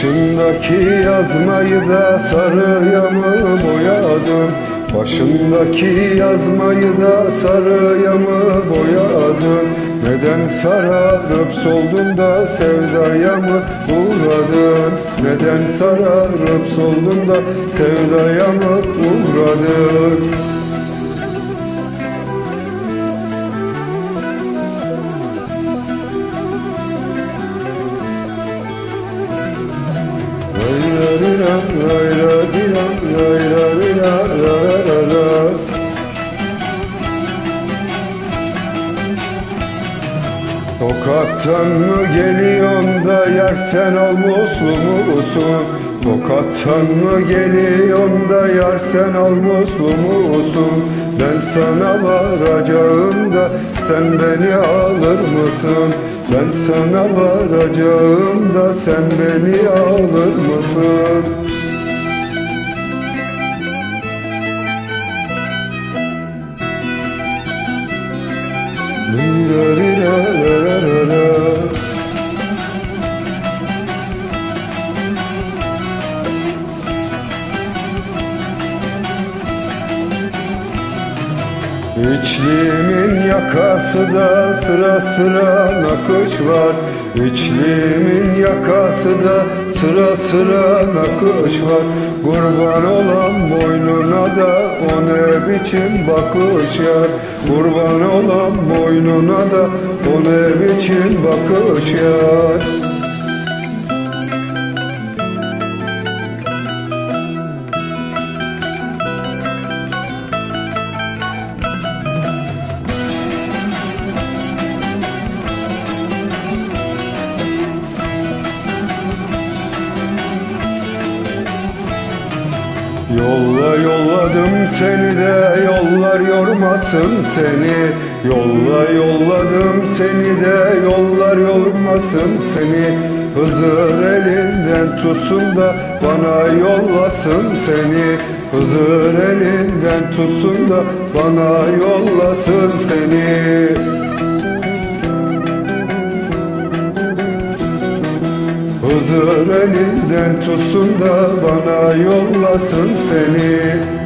Başındaki yazmayı da sarıya mı boyadın? Başındaki yazmayı da sarıya mı sararıp soldun da sevdaya mı uğradın? Neden sararıp soldun da sevdaya mı uğradın? Tokattan mı geliyorsun da yer sen almuslu musun? Tokattan mı geliyorsun da yar sen almuslu musun? Ben sana varacağım da sen beni alır mısın? Ben sana varacağım da sen beni alır mısın? İçliğimin yakası da sıra sıra nakış var. İçliğimin yakası da sıra sıra nakış var. Kurban olan boynuna da o ne biçim bakış yar. Kurban olan boynuna da o ne biçim bakış yar Yolla yolladım seni de yollar yormasın seni. Yolla yolladım seni de yollar yormasın seni. Hızır elinden tutsun da bana yollasın seni. Hızır elinden tutsun da bana yollasın seni Hızır elinden tutsun da bana yollasın seni